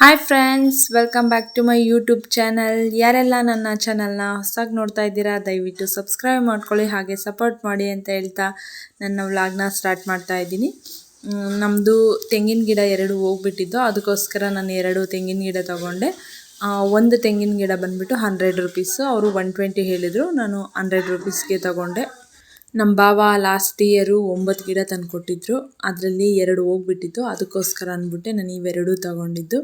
Hi friends welcome back to my YouTube channel ಯಾರೆಲ್ಲ ನನ್ನ ಚಾನಲ್ನ ಹೊಸದಾಗಿ ನೋಡ್ತಾ ಇದ್ದೀರಾ, ದಯವಿಟ್ಟು ಸಬ್ಸ್ಕ್ರೈಬ್ ಮಾಡ್ಕೊಳ್ಳಿ, ಹಾಗೆ ಸಪೋರ್ಟ್ ಮಾಡಿ ಅಂತ ಹೇಳ್ತಾ ನನ್ನ ವ್ಲಾಗ್ನ ಸ್ಟಾರ್ಟ್ ಮಾಡ್ತಾ ಇದ್ದೀನಿ. ನಮ್ಮದು ತೆಂಗಿನ ಗಿಡ ಎರಡು ಹೋಗ್ಬಿಟ್ಟಿದ್ದು. ಅದಕ್ಕೋಸ್ಕರ ನಾನು ಎರಡು ತೆಂಗಿನ ಗಿಡ ತೊಗೊಂಡೆ. ಒಂದು ತೆಂಗಿನ ಗಿಡ ಬಂದುಬಿಟ್ಟು ಹಂಡ್ರೆಡ್ ರುಪೀಸು ಅವರು ಒನ್ ಟ್ವೆಂಟಿ ಹೇಳಿದರು. ನಾನು ಹಂಡ್ರೆಡ್ ರುಪೀಸ್ಗೆ ತಗೊಂಡೆ. ನಮ್ಮ ಬಾವ ಲಾಸ್ಟ್ ಇಯರು ಒಂಬತ್ತು ಗಿಡ ತಂದು ಕೊಟ್ಟಿದ್ರು. ಅದರಲ್ಲಿ ಎರಡು ಹೋಗ್ಬಿಟ್ಟಿತ್ತು. ಅದಕ್ಕೋಸ್ಕರ ಅಂದ್ಬಿಟ್ಟೆ ನಾನು ಇವೆರಡೂ ತಗೊಂಡಿದ್ದು.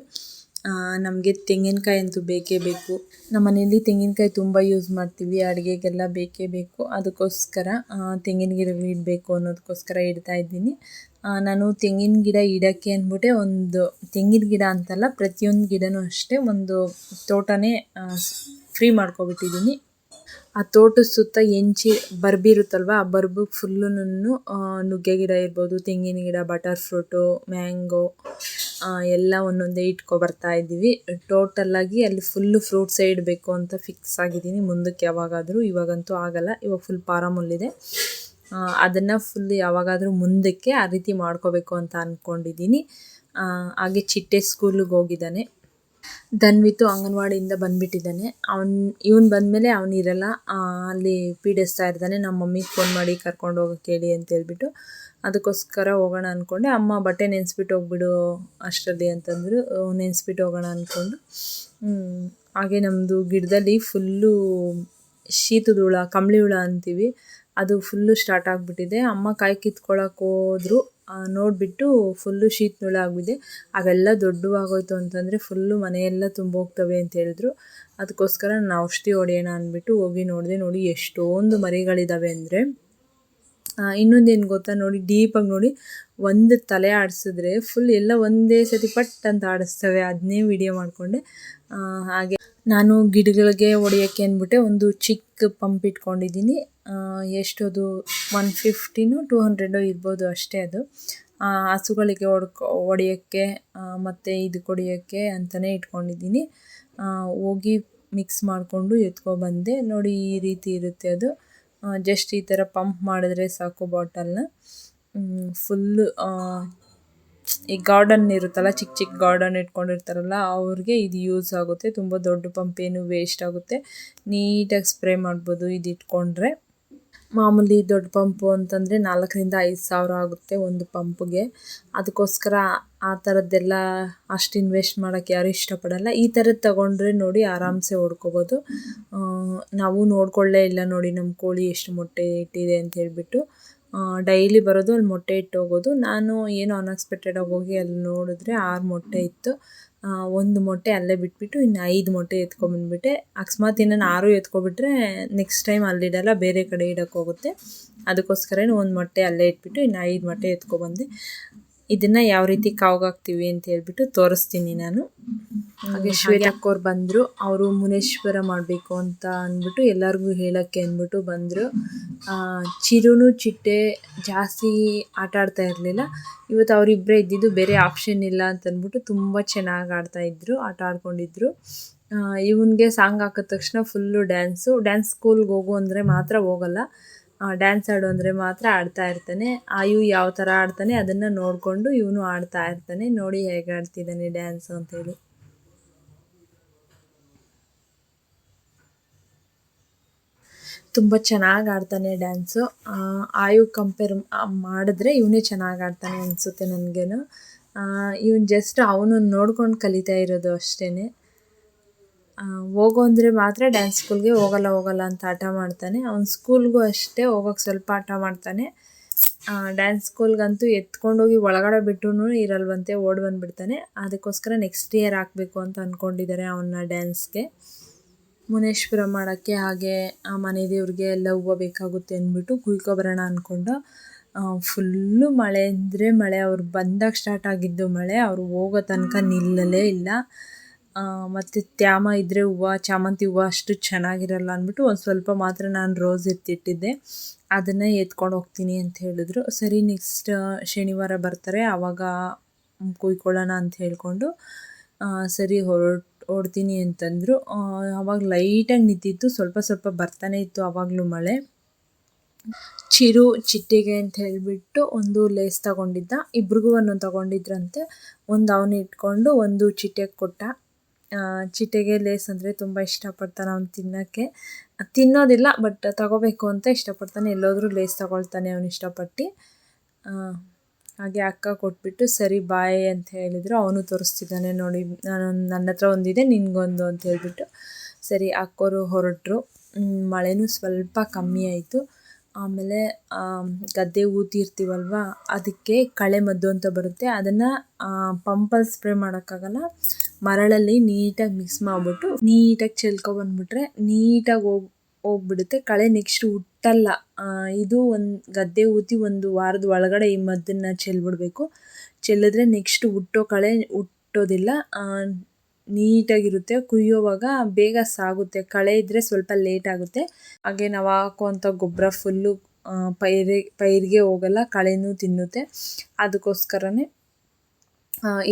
ನಮಗೆ ತೆಂಗಿನಕಾಯಿ ಅಂತೂ ಬೇಕೇ ಬೇಕು. ನಮ್ಮ ಮನೆಯಲ್ಲಿ ತೆಂಗಿನಕಾಯಿ ತುಂಬ ಯೂಸ್ ಮಾಡ್ತೀವಿ. ಅಡುಗೆಗೆಲ್ಲ ಬೇಕೇ ಬೇಕು. ಅದಕ್ಕೋಸ್ಕರ ತೆಂಗಿನ ಗಿಡ ಇಡಬೇಕು ಅನ್ನೋದಕ್ಕೋಸ್ಕರ ಇಡ್ತಾ ಇದ್ದೀನಿ. ನಾನು ತೆಂಗಿನ ಗಿಡ ಇಡೋಕ್ಕೆ ಅಂದ್ಬಿಟ್ಟೆ ಒಂದು ತೆಂಗಿನ ಗಿಡ ಅಂತಲ್ಲ ಪ್ರತಿಯೊಂದು ಗಿಡನೂ ಅಷ್ಟೇ ಒಂದು ತೋಟನೇ ಫ್ರೀ ಮಾಡ್ಕೊಬಿಟ್ಟಿದ್ದೀನಿ. ಆ ತೋಟದ ಸುತ್ತ ಎಂಚಿ ಬರ್ಬಿರುತ್ತಲ್ವ ಆ ಬರ್ಬಿಗೆ ಫುಲ್ಲು ನುಗ್ಗೆ ಗಿಡ ಇರ್ಬೋದು, ತೆಂಗಿನ ಗಿಡ, ಬಟರ್ ಫ್ರೂಟು, ಮ್ಯಾಂಗೋ ಎಲ್ಲ ಒಂದೊಂದೇ ಇಟ್ಕೊ ಬರ್ತಾ ಇದ್ದೀವಿ. ಟೋಟಲ್ಲಾಗಿ ಅಲ್ಲಿ ಫುಲ್ಲು ಫ್ರೂಟ್ಸೇ ಇಡಬೇಕು ಅಂತ ಫಿಕ್ಸ್ ಆಗಿದ್ದೀನಿ. ಮುಂದಕ್ಕೆ ಯಾವಾಗಾದರೂ, ಇವಾಗಂತೂ ಆಗಲ್ಲ. ಇವಾಗ ಫುಲ್ ಪಾರಮುಲ್ಲಿದೆ ಅದನ್ನು ಫುಲ್ ಯಾವಾಗಾದರೂ ಮುಂದಕ್ಕೆ ಆ ರೀತಿ ಮಾಡ್ಕೋಬೇಕು ಅಂತ ಅಂದ್ಕೊಂಡಿದ್ದೀನಿ ಹಾಗೆ ಚಿಟ್ಟೆ ಸ್ಕೂಲಿಗೆ ಹೋಗಿದ್ದಾನೆ. ಧನ್ವಿತು ಅಂಗನವಾಡಿಯಿಂದ ಬಂದುಬಿಟ್ಟಿದ್ದಾನೆ. ಅವ್ನು, ಇವ್ನು ಬಂದಮೇಲೆ ಅವನಿರಲ್ಲ ಅಲ್ಲಿ ಪೀಡಿಸ್ತಾ ಇರ್ತಾನೆ. ನಮ್ಮ ಮಮ್ಮಿಗೆ ಫೋನ್ ಮಾಡಿ ಕರ್ಕೊಂಡು ಹೋಗಕ್ಕೆ ಹೇಳಿ ಅಂತ ಹೇಳ್ಬಿಟ್ಟು ಅದಕ್ಕೋಸ್ಕರ ಹೋಗೋಣ ಅಂದ್ಕೊಂಡೆ ಅಮ್ಮ ಬಟ್ಟೆ ನೆನೆಸ್ಬಿಟ್ಟು ಹೋಗ್ಬಿಡು ಅಷ್ಟರಲ್ಲಿ ಅಂತಂದರು. ನೆನೆಸ್ಬಿಟ್ಟು ಹೋಗೋಣ ಅಂದ್ಕೊಂಡು ಹಾಗೆ ನಮ್ಮದು ಗಿಡದಲ್ಲಿ ಫುಲ್ಲು ಶೀತದ ಹುಳ ಕಂಬಳಿ ಹುಳ ಅಂತೀವಿ. ಅದು ಫುಲ್ಲು ಸ್ಟಾರ್ಟ್ ಆಗಿಬಿಟ್ಟಿದೆ. ಅಮ್ಮ ಕಾಯಿ ಕಿತ್ಕೊಳಕ್ಕೆ ಹೋದ್ರು. ನೋಡಿಬಿಟ್ಟು ಫುಲ್ಲು ಶೀತ ಹುಳ ಆಗಿದೆ ಅವೆಲ್ಲ ದೊಡ್ಡವಾಗೋಯ್ತು ಅಂತಂದರೆ ಫುಲ್ಲು ಮನೆಯೆಲ್ಲ ತುಂಬೋಗ್ತವೆ ಅಂತ ಹೇಳಿದ್ರು. ಅದಕ್ಕೋಸ್ಕರ ನಾನು ಔಷಧಿ ಹೊಡೆಯೋಣ ಅಂದ್ಬಿಟ್ಟು ಹೋಗಿ ನೋಡಿದೆ ನೋಡಿ ಎಷ್ಟೊಂದು ಮರಿಗಳಿದ್ದಾವೆ ಅಂದರೆ. ಇನ್ನೊಂದೇನು ಗೊತ್ತಾ ನೋಡಿ ಡೀಪಾಗಿ ನೋಡಿ ಒಂದು ತಲೆ ಆಡಿಸಿದ್ರೆ ಫುಲ್ ಎಲ್ಲ ಒಂದೇ ಸತಿ ಪಟ್ ಅಂತ ಆಡಿಸ್ತವೆ. ಅದನ್ನೇ ವಿಡಿಯೋ ಮಾಡಿಕೊಂಡೆ. ಹಾಗೆ ನಾನು ಗಿಡಗಳಿಗೆ ಹೊಡೆಯೋಕ್ಕೆ ಅಂದ್ಬಿಟ್ಟೆ ಒಂದು ಚಿಕ್ಕ ಪಂಪ್ ಇಟ್ಕೊಂಡಿದ್ದೀನಿ. ಆ, ಎಷ್ಟು ಅದು ಒನ್ ಫಿಫ್ಟಿನೂ ಟೂ ಹಂಡ್ರೆಡು ಇರ್ಬೋದು ಅಷ್ಟೇ ಅದು. ಹಸುಗಳಿಗೆ ಹೊಡ್ಕೊ ಒಡೆಯೋಕ್ಕೆ ಮತ್ತು ಇದು ಹೊಡಿಯೋಕ್ಕೆ ಅಂತಲೇ ಇಟ್ಕೊಂಡಿದ್ದೀನಿ. ಹೋಗಿ ಮಿಕ್ಸ್ ಮಾಡಿಕೊಂಡು ಎತ್ಕೊಬಂದೆ ನೋಡಿ ಈ ರೀತಿ ಇರುತ್ತೆ ಅದು. ಜಸ್ಟ್ ಈ ಥರ ಪಂಪ್ ಮಾಡಿದ್ರೆ ಸಾಕು ಬಾಟಲ್ನ ಫುಲ್ಲು ಈ ಗಾರ್ಡನ್ ಇರುತ್ತಲ್ಲ ಚಿಕ್ಕ ಚಿಕ್ಕ ಗಾರ್ಡನ್ ಇಟ್ಕೊಂಡಿರ್ತಾರಲ್ಲ ಅವ್ರಿಗೆ ಇದು ಯೂಸ್ ಆಗುತ್ತೆ. ತುಂಬ ದೊಡ್ಡ ಪಂಪ್ ಏನು ವೇಸ್ಟ್ ಆಗುತ್ತೆ. ನೀಟಾಗಿ ಸ್ಪ್ರೇ ಮಾಡ್ಬೋದು ಇದು ಇಟ್ಕೊಂಡ್ರೆ ಮಾಮೂಲಿ ದೊಡ್ಡ ಪಂಪು ಅಂತಂದರೆ ನಾಲ್ಕರಿಂದ ಐದು ಸಾವಿರ ಆಗುತ್ತೆ ಒಂದು ಪಂಪ್ಗೆ. ಅದಕ್ಕೋಸ್ಕರ ಆ ಥರದ್ದೆಲ್ಲ ಅಷ್ಟು ಇನ್ವೆಸ್ಟ್ ಮಾಡೋಕ್ಕೆ ಯಾರೂ ಇಷ್ಟಪಡಲ್ಲ. ಈ ಥರದ್ದು ತಗೊಂಡ್ರೆ ನೋಡಿ ಆರಾಮ್ಸೆ ಹೊಡ್ಕೊಬೋದು ನಾವು ನೋಡ್ಕೊಳ್ಳೇ ಇಲ್ಲ ನೋಡಿ ನಮ್ಮ ಕೋಳಿ ಎಷ್ಟು ಮೊಟ್ಟೆ ಇಟ್ಟಿದೆ ಅಂತ ಹೇಳ್ಬಿಟ್ಟು. ಡೈಲಿ ಬರೋದು ಅಲ್ಲಿ ಮೊಟ್ಟೆ ಇಟ್ಟು ಹೋಗೋದು. ನಾನು ಏನು ಅನ್ಎಕ್ಸ್ಪೆಕ್ಟೆಡಾಗಿ ಹೋಗಿ ಅಲ್ಲಿ ನೋಡಿದ್ರೆ ಆರು ಮೊಟ್ಟೆ ಇತ್ತು. ಒಂದು ಮೊಟ್ಟೆ ಅಲ್ಲೇ ಬಿಟ್ಬಿಟ್ಟು ಇನ್ನು ಐದು ಮೊಟ್ಟೆ ಎತ್ಕೊಂಡ್ಬಂದ್ಬಿಟ್ಟೆ ಅಕಸ್ಮಾತ್ ಇನ್ನೂ ಆರು ಎತ್ಕೊಬಿಟ್ರೆ ನೆಕ್ಸ್ಟ್ ಟೈಮ್ ಅಲ್ಲಿಡಲ್ಲ ಬೇರೆ ಕಡೆ ಇಡೋಕ್ಕೋಗುತ್ತೆ ಅದಕ್ಕೋಸ್ಕರ ಒಂದು ಮೊಟ್ಟೆ ಅಲ್ಲೇ ಇಟ್ಬಿಟ್ಟು ಇನ್ನು ಐದು ಮೊಟ್ಟೆ ಎತ್ಕೊಬಂದೆ. ಇದನ್ನು ಯಾವ ರೀತಿ ಕಾವ್ಗಾಕ್ತೀವಿ ಅಂತ ಹೇಳ್ಬಿಟ್ಟು ತೋರಿಸ್ತೀನಿ ನಾನು. ಹಾಗೆ ಶ್ವೇತಕ್ಕವ್ರು ಬಂದರು ಅವರು ಮುನೇಶ್ವರ ಮಾಡಬೇಕು ಅಂತ ಅಂದ್ಬಿಟ್ಟು ಎಲ್ಲರಿಗೂ ಹೇಳೋಕ್ಕೆ ಅಂದ್ಬಿಟ್ಟು ಬಂದರು. ಚಿರುನು ಚಿಟ್ಟೆ ಜಾಸ್ತಿ ಆಟ ಆಡ್ತಾ ಇರಲಿಲ್ಲ. ಇವತ್ತು ಅವರಿಬ್ಬರೇ ಇದ್ದಿದ್ದು ಬೇರೆ ಆಪ್ಷನ್ ಇಲ್ಲ ಅಂತ ಅಂದ್ಬಿಟ್ಟು ತುಂಬ ಚೆನ್ನಾಗಿ ಆಡ್ತಾ ಇದ್ರು ಆಟ ಆಡ್ಕೊಂಡಿದ್ರು. ಇವನಿಗೆ ಸಾಂಗ್ ಹಾಕಿದ ತಕ್ಷಣ ಫುಲ್ಲು ಡ್ಯಾನ್ಸು ಡ್ಯಾನ್ಸ್ ಸ್ಕೂಲ್ಗೆ ಹೋಗು ಅಂದರೆ ಮಾತ್ರ ಹೋಗಲ್ಲ. ಡ್ಯಾನ್ಸ್ ಆಡು ಅಂದರೆ ಮಾತ್ರ ಆಡ್ತಾ ಇರ್ತಾನೆ. ಆಯು ಯಾವ ಥರ ಆಡ್ತಾನೆ ಅದನ್ನು ನೋಡಿಕೊಂಡು ಇವನು ಆಡ್ತಾ ಇರ್ತಾನೆ. ನೋಡಿ ಹೇಗೆ ಆಡ್ತಿದ್ದಾನೆ ಅಂತ ಹೇಳಿ. ತುಂಬ ಚೆನ್ನಾಗಿ ಆಡ್ತಾನೆ ಡ್ಯಾನ್ಸು ಆಯು ಕಂಪೇರ್ ಮಾಡಿದ್ರೆ ಇವನೇ ಚೆನ್ನಾಗಿ ಆಡ್ತಾನೆ ಅನಿಸುತ್ತೆ ನನಗೇನು. ಇವನು ಜಸ್ಟ್ ಅವನು ನೋಡ್ಕೊಂಡು ಕಲಿತಾ ಇರೋದು ಅಷ್ಟೇ ಹೋಗು ಅಂದರೆ ಮಾತ್ರ ಡ್ಯಾನ್ಸ್ ಸ್ಕೂಲ್ಗೆ ಹೋಗಲ್ಲ ಹೋಗಲ್ಲ ಅಂತ ಹಠ ಮಾಡ್ತಾನೆ. ಅವ್ನು ಸ್ಕೂಲ್ಗೂ ಅಷ್ಟೇ ಹೋಗೋಕ್ಕೆ ಸ್ವಲ್ಪ ಹಠ ಮಾಡ್ತಾನೆ. ಡ್ಯಾನ್ಸ್ ಸ್ಕೂಲ್ಗಂತೂ ಎತ್ಕೊಂಡೋಗಿ ಒಳಗಡೆ ಬಿಟ್ಟು ಇರಲ್ವಂತೆ ಓಡಿ ಬಂದುಬಿಡ್ತಾನೆ. ಅದಕ್ಕೋಸ್ಕರ ನೆಕ್ಸ್ಟ್ ಇಯರ್ ಹಾಕಬೇಕು ಅಂತ ಅಂದ್ಕೊಂಡಿದ್ದಾರೆ ಅವನ್ನ ಡ್ಯಾನ್ಸ್ಗೆ ಮುನೇಶ್ವರ ಮಾಡೋಕ್ಕೆ ಹಾಗೆ ಆ ಮನೆ ದೇವ್ರಿಗೆ ಎಲ್ಲ ಹೂವು ಬೇಕಾಗುತ್ತೆ ಅಂದ್ಬಿಟ್ಟು ಕುಯ್ಕೊಬರೋಣ ಅಂದ್ಕೊಂಡು ಫುಲ್ಲು ಮಳೆ ಅಂದರೆ ಮಳೆ. ಅವ್ರು ಬಂದಾಗ ಸ್ಟಾರ್ಟ್ ಆಗಿದ್ದು ಮಳೆ. ಅವರು ಹೋಗೋ ತನಕ ನಿಲ್ಲಲೇ ಇಲ್ಲ. ಮತ್ತು ತ್ಯಾಮ ಇದ್ದರೆ ಹೂವು, ಚಾಮಂತಿ ಹೂವು ಅಷ್ಟು ಚೆನ್ನಾಗಿರಲ್ಲ ಅಂದ್ಬಿಟ್ಟು ಒಂದು ಸ್ವಲ್ಪ ಮಾತ್ರ ನಾನು ರೋಸ್ ಎತ್ತಿಟ್ಟಿದ್ದೆ. ಅದನ್ನೇ ಎತ್ಕೊಂಡು ಹೋಗ್ತೀನಿ ಅಂತ ಹೇಳಿದ್ರು. ಸರಿ ನೆಕ್ಸ್ಟ್ ಶನಿವಾರ ಬರ್ತಾರೆ. ಆವಾಗ ಕುಯ್ಕೊಳ್ಳೋಣ ಅಂತ ಹೇಳ್ಕೊಂಡು ಸರಿ ಹೊರಟು, ಹೊಡ್ತೀನಿ ಅಂತಂದರು. ಆವಾಗ ಲೈಟಾಗಿ ನಿಂತಿತ್ತು. ಸ್ವಲ್ಪ ಸ್ವಲ್ಪ ಬರ್ತಾನೆ ಇತ್ತು ಆವಾಗಲೂ ಮಳೆ. ಚಿರು ಚಿಟ್ಟಿಗೆ ಅಂತ ಹೇಳಿಬಿಟ್ಟು ಒಂದು ಲೇಸ್ ತಗೊಂಡಿದ್ದ. ಇಬ್ರಿಗೂ ಒಂದೊಂದು ತಗೊಂಡಿದ್ರಂತೆ. ಒಂದು ಅವನು ಇಟ್ಕೊಂಡು ಒಂದು ಚಿಟ್ಟೆಗೆ ಕೊಟ್ಟ. ಚಿಟ್ಟೆಗೆ ಲೇಸ್ ಅಂದರೆ ತುಂಬ ಇಷ್ಟಪಡ್ತಾನೆ ಅವ್ನು ತಿನ್ನೋಕ್ಕೆ. ತಿನ್ನೋದಿಲ್ಲ ಬಟ್ ತಗೋಬೇಕು ಅಂತ ಇಷ್ಟಪಡ್ತಾನೆ. ಎಲ್ಲೋದ್ರೂ ಲೇಸ್ ತಗೊಳ್ತಾನೆ ಅವನು ಇಷ್ಟಪಟ್ಟು. ಹಾಗೆ ಅಕ್ಕ ಕೊಟ್ಬಿಟ್ಟು, ಸರಿ ಬಾಯ್ ಅಂತ ಹೇಳಿದ್ರು. ಅವನು ತೋರಿಸ್ತಿದ್ದಾನೆ ನೋಡಿ, ನಾನು ನನ್ನ ಹತ್ರ ಒಂದಿದೆ, ನಿನಗೊಂದು ಅಂತ ಹೇಳಿಬಿಟ್ಟು. ಸರಿ, ಅಕ್ಕೋರು ಹೊರಟರು. ಮಳೆನೂ ಸ್ವಲ್ಪ ಕಮ್ಮಿ ಆಯಿತು. ಆಮೇಲೆ ಆಮ್, ಗದ್ದೆ ಊತಿರ್ತೀವಲ್ವ ಅದಕ್ಕೆ ಕಳೆ ಮದ್ದು ಅಂತ ಬರುತ್ತೆ. ಅದನ್ನು ಪಂಪಲ್ಲಿ ಸ್ಪ್ರೇ ಮಾಡೋಕ್ಕಾಗಲ್ಲ. ಮರಳಲ್ಲಿ ನೀಟಾಗಿ ಮಿಕ್ಸ್ ಮಾಡಿಬಿಟ್ಟು ನೀಟಾಗಿ ಚೆಲ್ಕೊಬಂದ್ಬಿಟ್ರೆ ನೀಟಾಗಿ ಹೋಗಿ ಹೋಗ್ಬಿಡುತ್ತೆ. ಕಳೆ ನೆಕ್ಸ್ಟ್ ಹುಟ್ಟಲ್ಲ. ಇದು ಒಂದು ಗದ್ದೆ ಊತಿ ಒಂದು ವಾರದ ಒಳಗಡೆ ಈ ಮದ್ದನ್ನು ಚೆಲ್ಬಿಡ್ಬೇಕು. ಚೆಲ್ಲಿದ್ರೆ ನೆಕ್ಸ್ಟ್ ಹುಟ್ಟೋ ಕಳೆ ಹುಟ್ಟೋದಿಲ್ಲ. ನೀಟಾಗಿರುತ್ತೆ, ಕುಯ್ಯೋವಾಗ ಬೇಗ ಸಾಗುತ್ತೆ. ಕಳೆ ಇದ್ದರೆ ಸ್ವಲ್ಪ ಲೇಟ್ ಆಗುತ್ತೆ. ಹಾಗೆ ನಾವು ಹಾಕುವಂಥ ಗೊಬ್ಬರ ಫುಲ್ಲು ಪೈರಿ, ಪೈರಿಗೆ ಹೋಗಲ್ಲ, ಕಳೆನೂ ತಿನ್ನುತ್ತೆ. ಅದಕ್ಕೋಸ್ಕರನೇ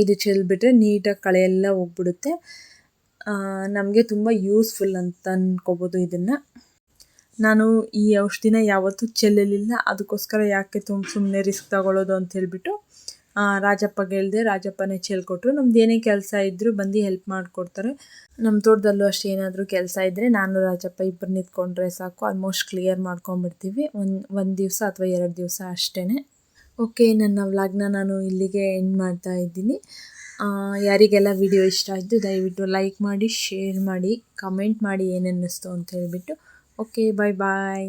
ಇದು ಚೆಲ್ಬಿಟ್ರೆ ನೀಟಾಗಿ ಕಳೆ ಎಲ್ಲ ಹೋಗ್ಬಿಡುತ್ತೆ ನಮಗೆ ತುಂಬ ಯೂಸ್ಫುಲ್ ಅಂತ ಅಂದ್ಕೋಬೋದು ಇದನ್ನು. ನಾನು ಈ ಔಷಧಿನ ಯಾವತ್ತೂ ಚೆಲ್ಲಲಿಲ್ಲ. ಅದಕ್ಕೋಸ್ಕರ ಯಾಕೆ ತುಂಬ ಸುಮ್ಮನೆ ರಿಸ್ಕ್ ತಗೊಳ್ಳೋದು ಅಂತ ಹೇಳ್ಬಿಟ್ಟು ರಾಜಪ್ಪಗೆ ಹೇಳಿದೆ, ರಾಜಪ್ಪನೇ ಚೆಲ್ಕೊಟ್ರು ನಮ್ದು ಏನೇ ಕೆಲಸ ಇದ್ದರೂ ಬಂದು ಹೆಲ್ಪ್ ಮಾಡಿಕೊಡ್ತಾರೆ. ನಮ್ಮ ತೋಟದಲ್ಲೂ ಅಷ್ಟೇ ಏನಾದರೂ ಕೆಲಸ ಇದ್ದರೆ ನಾನು, ರಾಜಪ್ಪ ಇಬ್ಬರು ನಿಂತ್ಕೊಂಡ್ರೆ ಸಾಕು. ಆಲ್ಮೋಸ್ಟ್ ಕ್ಲಿಯರ್ ಮಾಡ್ಕೊಂಬಿಡ್ತೀವಿ ಒಂದು ಒಂದು ದಿವಸ ಅಥವಾ ಎರಡು ದಿವಸ ಅಷ್ಟೇ ಓಕೆ ನನ್ನ ವ್ಲಾಗ್ನ ನಾನು ಇಲ್ಲಿಗೆ ಎಂಡ್ ಮಾಡ್ತಾ ಇದ್ದೀನಿ. ಯಾರಿಗೆಲ್ಲ ವಿಡಿಯೋ ಇಷ್ಟ ಆಯಿತು, ದಯವಿಟ್ಟು ಲೈಕ್ ಮಾಡಿ ಶೇರ್ ಮಾಡಿ ಕಮೆಂಟ್ ಮಾಡಿ ಏನನ್ನಿಸ್ತು ಅಂತ ಹೇಳಿಬಿಟ್ಟು. ಓಕೆ ಬಾಯ್ ಬಾಯ್